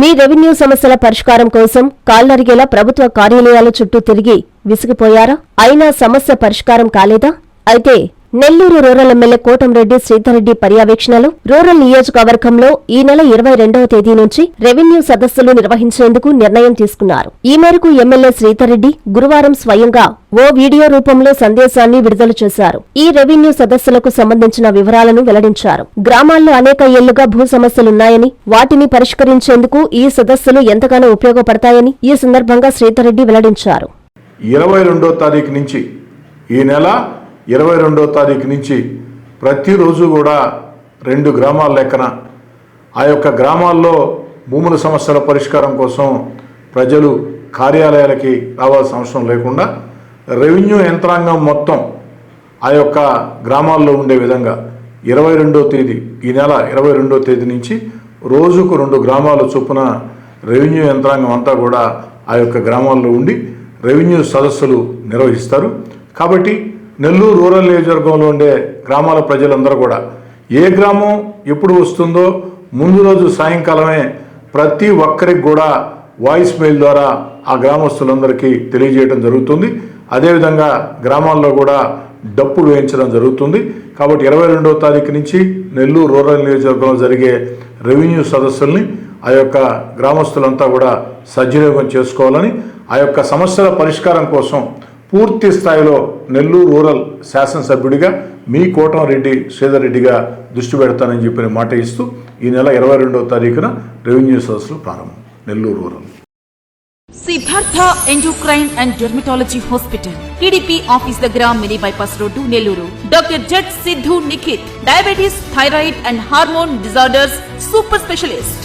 మీ revenue సమస్యల పరిష్కారం కోసం కాళ్ళరిగేలా ప్రభుత్వ కార్యాలయాల చుట్టూ తిరిగి విసిగిపోయారా? అయినా సమస్య పరిష్కారం కాలేదా? అయితే నెల్లూరు రూరల్ ఎమ్మెల్యే కోటంరెడ్డి శ్రీధర్రెడ్డి పర్యవేక్షణలో రూరల్ నియోజకవర్గంలో ఈ నెల ఇరవై రెండవ తేదీ నుంచి రెవెన్యూ సదస్సులు నిర్వహించేందుకు నిర్ణయం తీసుకున్నారు. ఈ మేరకు ఎమ్మెల్యే శ్రీధర్రెడ్డి గురువారం స్వయంగా ఓ వీడియో రూపంలో సందేశాన్ని విడుదల చేశారు. ఈ రెవెన్యూ సదస్సులకు సంబంధించిన వివరాలను వెల్లడించారు. గ్రామాల్లో అనేక ఏళ్ళుగా భూ సమస్యలున్నాయని వాటిని పరిష్కరించేందుకు ఈ సదస్సులు ఎంతగానో ఉపయోగపడతాయని ఈ సందర్భంగా శ్రీధర్రెడ్డి వెల్లడించారు. ఇరవై రెండో తారీఖు నుంచి ఈ నెల ఇరవై రెండో తారీఖు నుంచి ప్రతిరోజు కూడా రెండు గ్రామాల లెక్కన ఆ యొక్క గ్రామాల్లో భూముల సమస్యల పరిష్కారం కోసం ప్రజలు కార్యాలయాలకి రావాల్సిన అవసరం లేకుండా రెవెన్యూ యంత్రాంగం మొత్తం ఆ యొక్క గ్రామాల్లో ఉండే విధంగా ఇరవై రెండో తేదీ ఈ నెల ఇరవై రెండో తేదీ నుంచి రోజుకు రెండు గ్రామాల చొప్పున రెవెన్యూ యంత్రాంగం అంతా కూడా ఆ యొక్క గ్రామాల్లో ఉండి రెవెన్యూ సదస్సులు నిర్వహిస్తారు. కాబట్టి నెల్లూరు రూరల్ నియోజకవర్గంలో ఉండే గ్రామాల ప్రజలందరూ కూడా ఏ గ్రామం ఎప్పుడు వస్తుందో ముందు రోజు సాయంకాలమే ప్రతి ఒక్కరికి కూడా వాయిస్ మెయిల్ ద్వారా ఆ గ్రామస్తులందరికీ తెలియజేయడం జరుగుతుంది. అదేవిధంగా గ్రామాల్లో కూడా డప్పు వేయించడం జరుగుతుంది. కాబట్టి ఇరవై రెండవ తారీఖు నుంచి నెల్లూరు రూరల్ నియోజకవర్గంలో జరిగే రెవెన్యూ సదస్సుల్ని ఆ యొక్క గ్రామస్తులంతా కూడా సద్వినియోగం చేసుకోవాలని ఆ యొక్క సమస్యల పరిష్కారం కోసం పూర్తి స్థాయిలో నెల్లూరు రూరల్ శాసనసభ్యుడిగా మీ కోటంరెడ్డి శ్రీధర్ రెడ్డిగా దృష్టి పెడతానని చెప్పిన మాట ఇస్తూ ఈ నెల ఇరవై రెండవ తారీఖున రెవెన్యూ సదస్సులు ప్రారంభం. Nellore rural. Siddhartha endocrine and dermatology hospital TDP office దగ్గర mini bypass road Nellore. Doctor Z Siddhu Nikhit diabetes thyroid and hormone disorders super specialist.